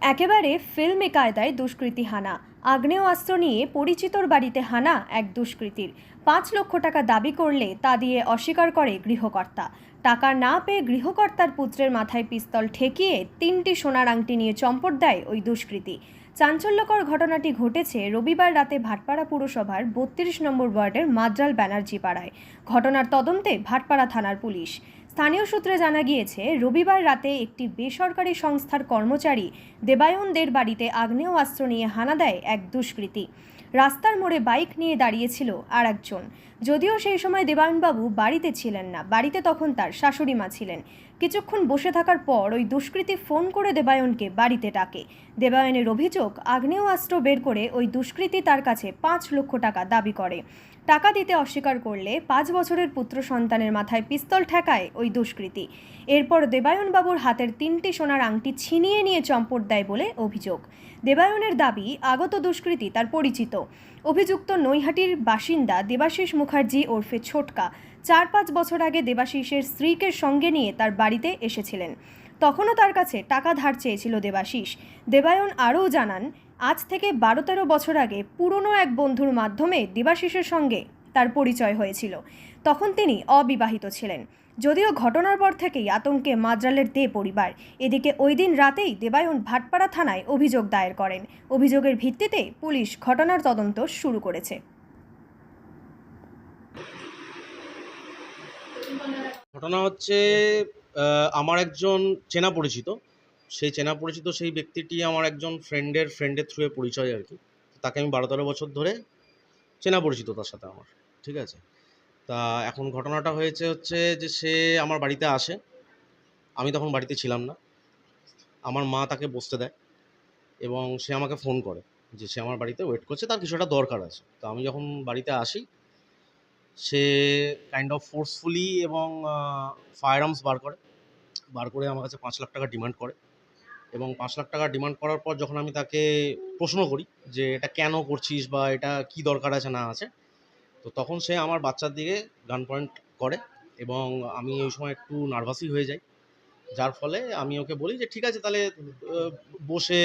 একেবারে ফিল্মি কায়দায় দুষ্কৃতী হানা। আগ্নেয়াস্ত্র নিয়ে পরিচিতর বাড়িতে হানা এক দুষ্কৃতীর। পাঁচ লক্ষ টাকা দাবি করলে তা দিয়ে অস্বীকার করে গৃহকর্তা। টাকা না পেয়ে গৃহকর্তার পুত্রের মাথায় পিস্তল ঠেকিয়ে তিনটি সোনার আংটি নিয়ে চম্পট দেয় ওই দুষ্কৃতী। চাঞ্চল্যকর ঘটনাটি ঘটেছে রবিবার রাতে ভাটপাড়া পুরসভার বত্রিশ নম্বর ওয়ার্ডের মাদ্রাল ব্যানার্জি পাড়ায়। ঘটনার তদন্তে ভাটপাড়া থানার পুলিশ। স্থানীয় সূত্রে জানা গিয়েছে, রবিবার রাতে একটি বেসরকারি সংস্থার কর্মচারী দেবায়নদের বাড়িতে আগ্নেয় আগ্নেয়াস্ত্র নিয়ে হানা দেয় এক দুষ্কৃতী। রাস্তার মোড়ে বাইক নিয়ে দাঁড়িয়েছিল আর একজন যদিও সেই সময় দেবায়নবাবু বাড়িতে ছিলেন না, বাড়িতে তখন তার শাশুড়ি মা ছিলেন। কিছুক্ষণ বসে থাকার পর ওই দুষ্কৃতী ফোন করে দেবায়নকে বাড়িতে ডাকে। দেবায়নের অভিযোগ আগ্নেয়াস্ত্র বের করে ওই দুষ্কৃতী তার কাছে পাঁচ লক্ষ টাকা দাবি করে। টাকা দিতে অস্বীকার করলে পাঁচ বছরের পুত্র সন্তানের মাথায় পিস্তল ঠেকায় ওই দুষ্কৃতী। এরপর দেবায়নবাবুর হাতের তিনটি সোনার আংটি ছিনিয়ে নিয়ে চম্পট দেয় বলে অভিযোগ। দেবায়নের দাবি, আগত দুষ্কৃতী তার পরিচিত। অভিযুক্ত নৈহাটির বাসিন্দা দেবাশিস মুখার্জি ওরফে ছোটকা। চার পাঁচ বছর আগে দেবাশিসের স্ত্রীকে সঙ্গে নিয়ে তার বাড়িতে এসেছিলেন। তখনও তার কাছে টাকা ধার চেয়েছিল দেবাশিস। দেবায়ন আরও জানান, আজ থেকে বারো তেরো বছর আগে পুরনো এক বন্ধুর মাধ্যমে দেবাশিসের সঙ্গে তার পরিচয় হয়েছিল। তখন তিনি অবিবাহিত ছিলেন। যদিও ঘটনার পর থেকেই আতঙ্কে মাদ্রালের দে পরিবার। এদিকে ওই দিন রাতেই দেবায়ন ভাটপাড়া থানায় অভিযোগ দায়ের করেন। অভিযোগের ভিত্তিতে পুলিশ ঘটনার তদন্ত শুরু করেছে। ঘটনা হচ্ছে আমার একজন চেনা পরিচিত। সেই চেনা পরিচিত সেই ব্যক্তিটি আমার একজন ফ্রেন্ডের ফ্রেন্ডের থ্রুয়ে পরিচয় আর কি। তাকে আমি বারো তেরো বছর ধরে চেনা পরিচিত তার সাথে আমার, ঠিক আছে? তা এখন ঘটনাটা হয়েছে হচ্ছে যে সে আমার বাড়িতে আসে। আমি তখন বাড়িতে ছিলাম না। আমার মা তাকে বসতে দেয় এবং সে আমাকে ফোন করে যে সে আমার বাড়িতে ওয়েট করছে, তার কিছু একটা দরকার আছে। তো আমি যখন বাড়িতে আসি সে কাইন্ড অফ ফোর্সফুলি এবং ফায়ার আর্মস বার করে। বার করে আমার কাছে পাঁচ লাখ টাকা ডিমান্ড করে। এবং পাঁচ লাখ টাকা ডিমান্ড করার পর যখন আমি তাকে প্রশ্ন করি যে, এটা কেন করছিস বা এটা কি দরকার আছে, না আছে? তো তখন সে আমার বাচ্চার দিকে গান পয়েন্ট করে এবং আমি ওই সময় একটু নার্ভাসই হয়ে যাই। যার ফলে আমি ওকে বলি যে, ঠিক আছে, তাহলে বসে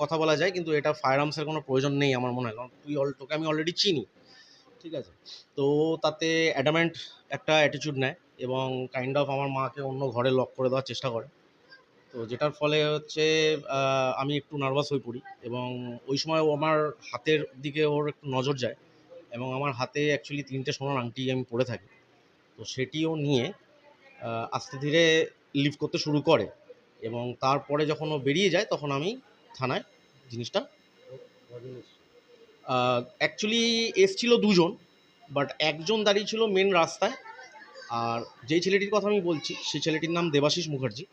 কথা বলা যায়। কিন্তু এটা ফায়ার আর্মসের কোনো প্রয়োজন নেই আমার মনে হয়। কারণ তুই অল তোকে আমি অলরেডি চিনি। ঠিক আছে? তো তাতে অ্যাডামেন্ট একটা অ্যাটিটিউড নেয় এবং কাইন্ড অফ আমার মাকে অন্য ঘরে লক করে দেওয়ার চেষ্টা করে। তো যেটার ফলে হচ্ছে আমি একটু নার্ভাস হয়ে পড়ি এবং ওই সময় ও আমার হাতের দিকে ওর একটু নজর যায় এবং আমার হাতে অ্যাকচুয়ালি তিনটে সোনার আংটি আমি পরে থাকি। তো সেটিও নিয়ে আস্তে ধীরে লিভ করতে শুরু করে এবং তারপরে যখন ও বেরিয়ে যায় তখন আমি থানায় জিনিসটা অ্যাকচুয়ালি এসছিল দুজন বাট একজন দাঁড়িয়ে ছিল মেন রাস্তায়, আর যেই ছেলেটির কথা আমি বলছি, সেই ছেলেটির নাম দেবাশিস মুখার্জি।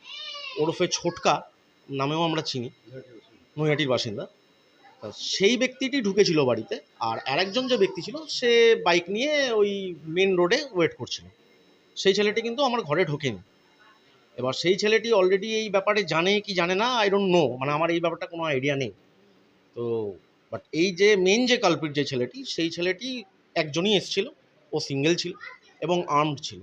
ওরফে ছোটকা নামেও আমরা চিনি, নৈহাটির বাসিন্দা। সেই ব্যক্তিটি ঢুকেছিল বাড়িতে, আর আরেকজন যে ব্যক্তি ছিল, সে বাইক নিয়ে ওই মেন রোডে ওয়েট করছিল। সেই ছেলেটি কিন্তু আমার ঘরে ঢোকেনি। এবার সেই ছেলেটি অলরেডি এই ব্যাপারে জানে কি জানে না আই ডোন্ট নো মানে আমার এই ব্যাপারটা কোনো আইডিয়া নেই। তো বাট এই যে মেন যে কালপিট যে ছেলেটি সেই ছেলেটি একজনই এসেছিল ও সিঙ্গেল ছিল এবং আর্মড ছিল।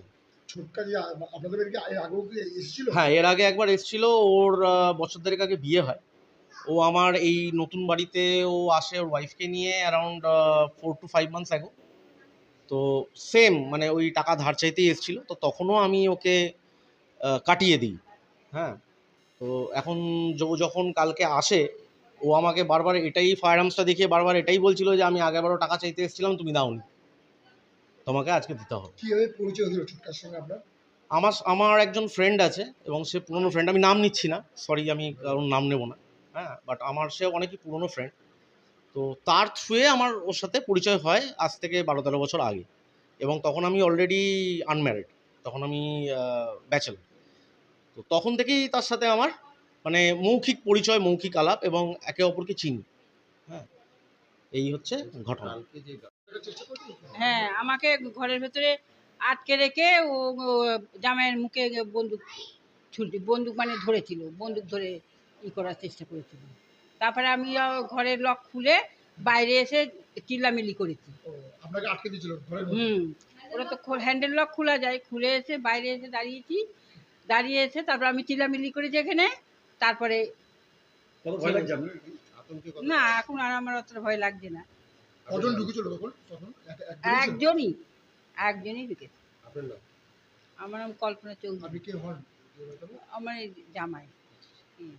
হ্যাঁ এর আগে একবার এসেছিল ওর বছর দেড়েক আগে বিয়ে হয়। ও আমার এই নতুন বাড়িতে ও আসে ওর ওয়াইফকে নিয়ে around four to five months আগে তো সেম মানে ওই টাকা ধার চাইতেই এসেছিল। তো তখনও আমি ওকে কাটিয়ে দিই। হ্যাঁ তো এখন যখন কালকে আসে ও আমাকে বারবার এটাই ফায়ার আর্মসটা দেখিয়ে বারবার এটাই বলছিল যে আমি আগেবারও টাকা চাইতে এসেছিলাম তুমি দাওনি। তোমাকে আজকে দিতে হবে। কীভাবে পরিচয় হলো ছোটকার সঙ্গে আপনার? আমার আমার একজন ফ্রেন্ড আছে এবং সে পুরনো ফ্রেন্ড আমি নাম নিচ্ছি না সরি আমি কারণ নাম নেব না হ্যাঁ বাট আমার সে অনেকই পুরনো ফ্রেন্ড তো তার থ্রুয়ে আমার ওর সাথে পরিচয় হয় আজ থেকে বারো তেরো বছর আগে এবং তখন আমি অলরেডি আনম্যারিড তখন আমি ব্যাচেলর তো তখন থেকেই তার সাথে আমার মানে মৌখিক পরিচয় মৌখিক আলাপ এবং একে অপরকে চিনি। হ্যাঁ এই হচ্ছে ঘটনা। হ্যাঁ আমাকে ঘরের ভেতরে আটকে রেখে ও জামাইয়ের মুখে বন্দুক ছুটি বন্দুক মানে ধরেছিল বন্দুক ধরে ই করার চেষ্টা করেছিল। তারপরে আমি ঘরের লক খুলে বাইরে এসে চিল্লামিল্লি করেছি। আপনাকে আটকে দিয়েছিল হুম ওরা তো হ্যান্ডেল লক খোলা যায় খুলে এসে বাইরে এসে দাঁড়িয়েছি। দাঁড়িয়ে এসে তারপর আমি চিল্লামিল্লি করেছি এখানে। তারপরে না এখন আর আমার অতটা ভয় লাগছে না। একজনই একজনই ঢুকেছে। নাম? আমার নাম কল্পনা চৌধুরী। আপনি কে হন? আমার জামাই। হুম।